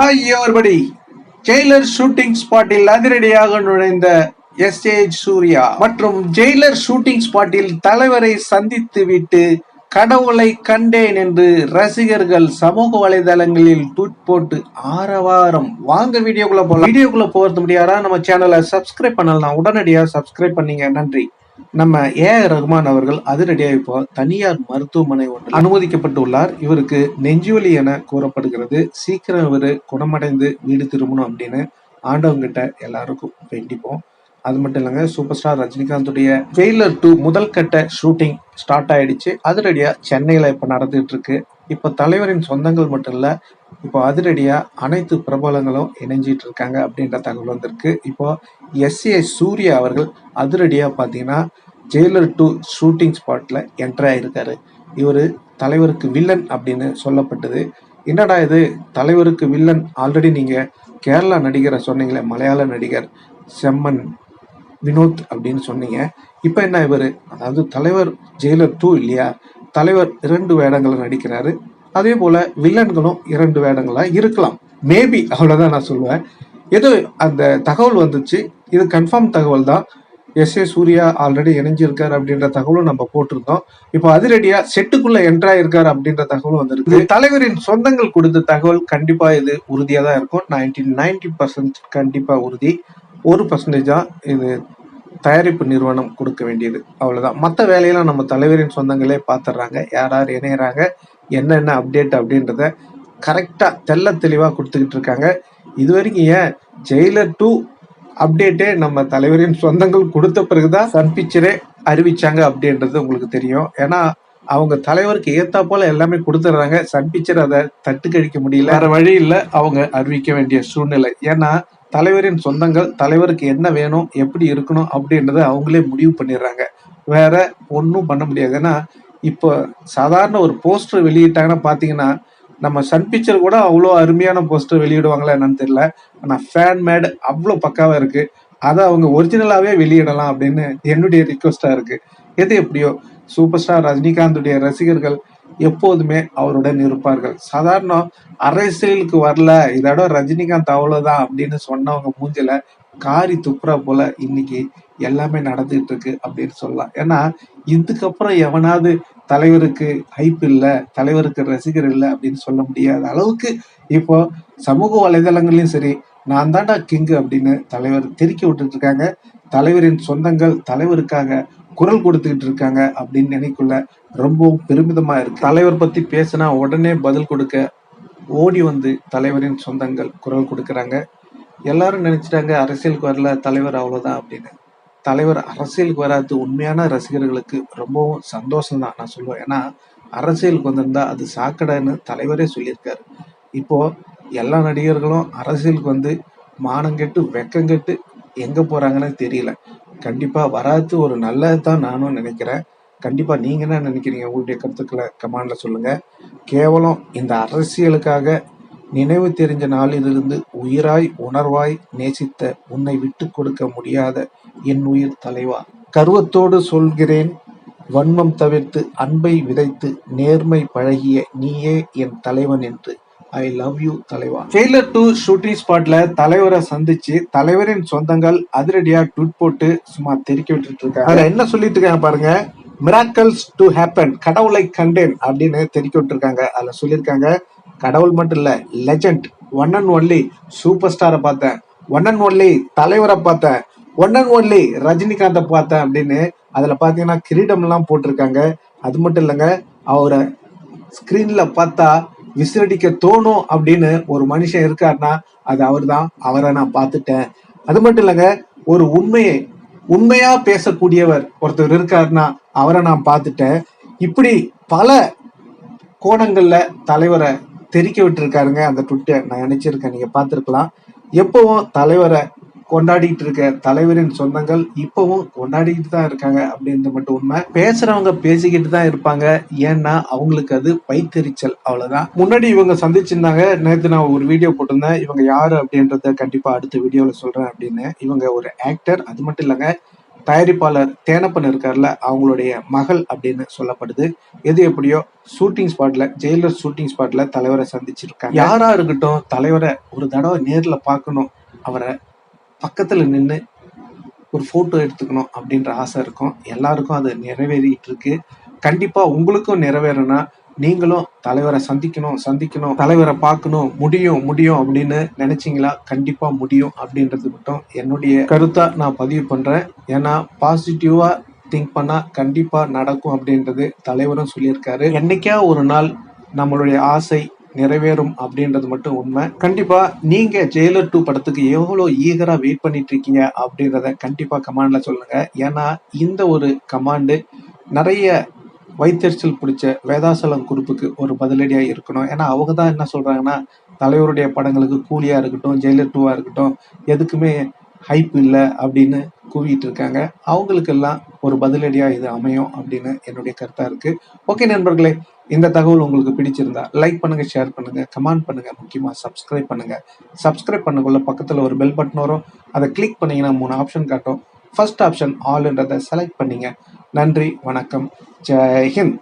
ஐயோர்படி Jailer shooting ஸ்பாட்டில் அதிரடியாக நுழைந்த எஸ். ஏஜ் சூர்யா மற்றும் ஜெயிலர் ஷூட்டிங் ஸ்பாட்டில் தலைவரை சந்தித்து விட்டு கடவுளை கண்டேன் என்று ரசிகர்கள் சமூக வலைதளங்களில் ட்வீட் போட்டு ஆரவாரம். வாங்க வீடியோக்குள்ள போகலாம் வீடியோக்குள்ள போகிறது முடியாதா நம்ம சேனலை சப்ஸ்கிரைப் பண்ணலாம் உடனடியாக சப்ஸ்கிரைப் பண்ணீங்க. நன்றி. நம்ம ஏ ரஹ்மான் அவர்கள் அதிரடியாக இப்போ தனியார் மருத்துவமனை ஒன்று அனுமதிக்கப்பட்டுள்ளார். இவருக்கு நெஞ்சுவலி என கூறப்படுகிறது. சீக்கிரம் இவர் குணமடைந்து வீடு திரும்பணும் அப்படின்னு ஆண்டவங்கிட்ட எல்லாருக்கும் வேண்டிப்போம். அது மட்டும் இல்லைங்க சூப்பர் ஸ்டார் ரஜினிகாந்துடைய ஜெயிலர் டூ முதல் கட்ட ஷூட்டிங் ஸ்டார்ட் ஆயிடுச்சு. அதிரடியாக சென்னையில் இப்போ நடந்துட்டு இருக்கு. இப்போ தலைவரின் சொந்தங்கள் மட்டும் இல்லை இப்போ அதிரடியாக அனைத்து பிரபலங்களும் இணைஞ்சிட்டு இருக்காங்க அப்படின்ற தகவல் வந்திருக்கு. இப்போ எஸ்ஏ சூர்யா அவர்கள் அதிரடியாக பார்த்தீங்கன்னா ஜெயிலர் டூ ஷூட்டிங் ஸ்பாட்டில் என்ட்ரி ஆகியிருக்காரு இவர் தலைவருக்கு வில்லன் அப்படின்னு சொல்லப்பட்டது. என்னடா இது தலைவருக்கு வில்லன்? ஆல்ரெடி நீங்கள் கேரளா நடிகரை சொன்னீங்களே மலையாள நடிகர் செம்மன் வினோத் அப்படின்னு சொன்னீங்க. இப்போ என்ன இவர்? அதாவது தலைவர் ஜெயிலர் டூ இல்லையா? தலைவர் இரண்டு வேடங்களை நடிக்கிறாரு. அதே போல வில்லன்களும் இரண்டு வேடங்களா இருக்கலாம். மேபி அவ்வளோதான் நான் சொல்லுவேன். ஏதோ அந்த தகவல் வந்துச்சு. இது கன்ஃபார்ம் தகவல் தான். எஸ் ஏ சூர்யா ஆல்ரெடி இணைஞ்சிருக்காரு அப்படின்ற தகவலும் நம்ம போட்டிருந்தோம். இப்போ அதிரடியா செட்டுக்குள்ள என்ட்ராயிருக்காரு அப்படின்ற தகவலும் வந்திருக்கு. தலைவரின் சொந்தங்கள் கொடுத்த தகவல். கண்டிப்பா இது உறுதியா தான் இருக்கும். நைன்டி நைன்டி பர்சன்ட் கண்டிப்பா உறுதி. ஒரு பர்சன்டேஜா இது தயாரிப்பு நிறுவனம் கொடுக்க வேண்டியது. அவ்வளோதான் மற்ற வேலையெல்லாம் நம்ம தலைவரின் சொந்தங்களே பார்த்துடுறாங்க யார் யார் இணையறாங்க? என்னென்ன அப்டேட் அப்படின்றத கரெக்டாக தெள்ள தெளிவாக கொடுத்துக்கிட்டு இருக்காங்க. இது வரைக்கும் ஏன் ஜெயிலர் டூ அப்டேட்டே நம்ம தலைவரின் சொந்தங்கள் கொடுத்த பிறகுதான் சன் பிக்சரே அறிவிச்சாங்க அப்படின்றது உங்களுக்கு தெரியும். ஏன்னா அவங்க தலைவருக்கு ஏத்தா போல எல்லாமே கொடுத்துட்றாங்க சன் பிக்சர் அதை தட்டு கழிக்க முடியல. வேற வழி இல்லை. அவங்க அறிவிக்க வேண்டிய சூழ்நிலை. ஏன்னா தலைவரின் சொந்தங்கள் தலைவருக்கு என்ன வேணும் எப்படி இருக்கணும் அப்படின்றத அவங்களே முடிவு பண்ணிடுறாங்க. வேற ஒன்றும் பண்ண முடியாது. ஏன்னா இப்போ சாதாரண ஒரு போஸ்டர் வெளியிட்டாங்கன்னா பார்த்தீங்கன்னா நம்ம சன் பிக்சர் கூட அவ்வளோ அருமையான போஸ்டர் வெளியிடுவாங்களா என்னன்னு தெரியல. ஆனால் ஃபேன் மேடு அவ்வளோ பக்காவாக இருக்குது அதை அவங்க ஒரிஜினலாகவே வெளியிடலாம் அப்படின்னு என்னுடைய ரிக்வஸ்டா இருக்குது எது எப்படியோ சூப்பர் ஸ்டார் ரஜினிகாந்துடைய ரசிகர்கள் எப்போதுமே அவருடன் இருப்பார்கள். சாதாரண அரசியலுக்கு வரல இதோட ரஜினிகாந்த் அவ்வளவுதான் அப்படின்னு சொன்னவங்க மூஞ்சில காரி துப்புரா போல இன்னைக்கு எல்லாமே நடந்துட்டு இருக்கு அப்படின்னு சொல்லலாம். ஏன்னா இதுக்கப்புறம் எவனாவது தலைவருக்கு ஹைப் இல்லை தலைவருக்கு ரசிகர் இல்லை அப்படின்னு சொல்ல முடியாத அளவுக்கு இப்போ சமூக வலைதளங்களையும் சரி நான் தாண்டா கிங்கு அப்படின்னு தலைவர் தெருக்கி விட்டுட்டு இருக்காங்க. தலைவரின் சொந்தங்கள் தலைவருக்காக குரல் கொடுத்துக்கிட்டு இருக்காங்க அப்படின்னு நினைக்குள்ள ரொம்பவும் பெருமிதமா இருக்கு. தலைவர் பத்தி பேசினா உடனே பதில் கொடுக்க ஓடி வந்து தலைவரின் சொந்தங்கள் குரல் கொடுக்குறாங்க. எல்லாரும் நினைச்சிட்டாங்க அரசியலுக்கு வரல தலைவர் அவ்வளோதான் அப்படின்னு. தலைவர் அரசியலுக்கு வராது உண்மையான ரசிகர்களுக்கு ரொம்பவும் சந்தோஷம் தான் நான் சொல்லுவேன். ஏன்னா அரசியலுக்கு வந்திருந்தா அது சாக்கடைன்னு தலைவரே சொல்லியிருக்காரு. இப்போ எல்லா நடிகர்களும் அரசியலுக்கு வந்து மானங்கெட்டு வெக்கங்கெட்டு எங்கே போகிறாங்கன்னு தெரியல. கண்டிப்பாக வராது. ஒரு நல்லது தான் நானும் நினைக்கிறேன். கண்டிப்பாக நீங்கள் என்ன நினைக்கிறீங்க? உங்களுடைய கருத்துக்களை கமாண்டில் சொல்லுங்கள் கேவலம் இந்த அரசியலுக்காக நினைவு தெரிஞ்ச நாளிலிருந்து உயிராய் உணர்வாய் நேசித்த உன்னை விட்டு கொடுக்க முடியாத என் உயிர் தலைவா. கருவத்தோடு சொல்கிறேன் வன்மம் தவிர்த்து அன்பை விதைத்து நேர்மை பழகிய நீயே என் தலைவன் என்று. ஐ லவ் யூ தலைவா. ஃபெயிலர் டூ ஷூட்டிங் ஸ்பாட்ல தலைவரை சந்திச்சு தலைவரின் சொந்தங்கள் அதிரடியா ட்விட் போட்டு சும்மா தெறிக்க விட்டுட்டு இருக்காங்க. அதுல என்ன சொல்லிட்டு இருக்காங்க பாருங்க. மிராக்கல்ஸ் டு ஹேப்பன் கடவுளை கண்டேன் அப்படின்னு தெரிவிக்க விட்டுருக்காங்க. அதுல சொல்லியிருக்காங்க. கடவுள் மட்டும் இல்ல legend one and only super ஸ்டாரை பார்த்தேன். ஒன் அண்ட் ஒன்லி தலைவரை பார்த்தேன். ஒன் அண்ட் ஒன்லி ரஜினிகாந்தை பார்த்தேன் அப்படின்னு அதுல பாத்தீங்கன்னா கிரீடம்லாம் போட்டிருக்காங்க. அது மட்டும் இல்லைங்க அவரை ஸ்கிரீன்ல பார்த்தா விசிறடிக்க தோணும் அப்படின்னு ஒரு மனுஷன் இருக்காருன்னா அது அவர் தான் அவரை நான் பார்த்துட்டேன். அது மட்டும் இல்லைங்க ஒரு உண்மையை உண்மையா பேசக்கூடியவர் ஒருத்தர் இருக்காருன்னா அவரை நான் பார்த்துட்டேன். இப்படி பல கோணங்கள்ல தலைவரை தெரிக்க விட்டுருக்காருங்க அந்த ட்விட்டை நான் நினைச்சிருக்கேன் நீங்க பார்த்துருக்கலாம். எப்பவும் தலைவரை கொண்டாடிட்டு இருக்க தலைவரின் சொந்தங்கள் இப்பவும் கொண்டாடிட்டு தான் இருக்காங்க அப்படின்றது மட்டும் உண்மை. பேசுறவங்க பேசிக்கிட்டு தான் இருப்பாங்க. ஏன்னா அவங்களுக்கு அது பைத்தெரிச்சல் அவ்வளவுதான். முன்னாடி இவங்க சந்திச்சிருந்தாங்க. நேற்று நான் ஒரு வீடியோ போட்டிருந்தேன். இவங்க யாரு அப்படின்றத கண்டிப்பா அடுத்த வீடியோல சொல்றேன் அப்படின்னு. இவங்க ஒரு ஆக்டர் அது மட்டும் இல்லைங்க தயாரிப்பாளர் தேனப்பன் இருக்கார்ல அவங்களுடைய மகள் அப்படின்னு சொல்லப்படுது. எது எப்படியோ ஷூட்டிங் ஸ்பாட்ல ஜெயிலர் ஷூட்டிங் ஸ்பாட்ல தலைவரை சந்திச்சிருக்காங்க. யாரா இருக்கட்டும் தலைவரை ஒரு தடவை நேர்ல பார்க்கணும். அவரை பக்கத்தில் நின்று ஒரு ஃபோட்டோ எடுத்துக்கணும் அப்படின்ற ஆசை இருக்கும். எல்லாருக்கும் அது நிறைவேறிட்டு இருக்கு கண்டிப்பாக உங்களுக்கும் நிறைவேறனா நீங்களும் தலைவரை சந்திக்கணும் சந்திக்கணும் தலைவரை பார்க்கணும் முடியும் முடியும் அப்படின்னு நினைச்சிங்களா? கண்டிப்பா முடியும் அப்படின்றது மட்டும் என்னுடைய கருத்தா நான் பதிவு பண்றேன். ஏன்னா பாசிட்டிவா திங்க் பண்ணா கண்டிப்பா நடக்கும் அப்படின்றது தலைவரும் சொல்லியிருக்காரு. என்னைக்கா ஒரு நாள் நம்மளுடைய ஆசை நிறைவேறும் அப்படின்றது மட்டும் உண்மை. கண்டிப்பா நீங்க ஜெயிலர் டூ படத்துக்கு எவ்வளவு ஈகரா வெயிட் பண்ணிட்டு இருக்கீங்க அப்படின்றத கண்டிப்பா கமாண்ட்ல சொல்லுங்க. ஏன்னா இந்த ஒரு கமாண்டு நிறைய வைத்தறிச்சல் பிடிச்ச வேதாசலம் குரூப்புக்கு ஒரு பதிலடியா இருக்கணும். ஏன்னா அவங்க தான் என்ன சொல்றாங்கன்னா தலைவருடைய படங்களுக்கு கூலியா இருக்கட்டும் ஜெயிலர் டூவா இருக்கட்டும் எதுக்குமே ஹைப் இல்லை அப்படின்னு கூவிட்டு இருக்காங்க அவங்களுக்கெல்லாம் ஒரு பதிலடியா இது அமையும் அப்படின்னு என்னுடைய கருத்தா இருக்கு. ஓகே நண்பர்களே இந்த தகவல் உங்களுக்கு பிடிச்சிருந்தா லைக் பண்ணுங்க ஷேர் பண்ணுங்க கமெண்ட் பண்ணுங்க முக்கியமா சப்ஸ்கிரைப் பண்ணுங்க. சப்ஸ்கிரைப் பண்ணக்குள்ள பக்கத்துல ஒரு பெல் பட்டன் வரும். அதை கிளிக் பண்ணீங்கன்னா மூணு ஆப்ஷன் காட்டும். ஃபர்ஸ்ட் ஆப்ஷன் ஆல்ன்றதை செலக்ட் பண்ணீங்க. நன்றி வணக்கம். ஜெய்ஹிந்த்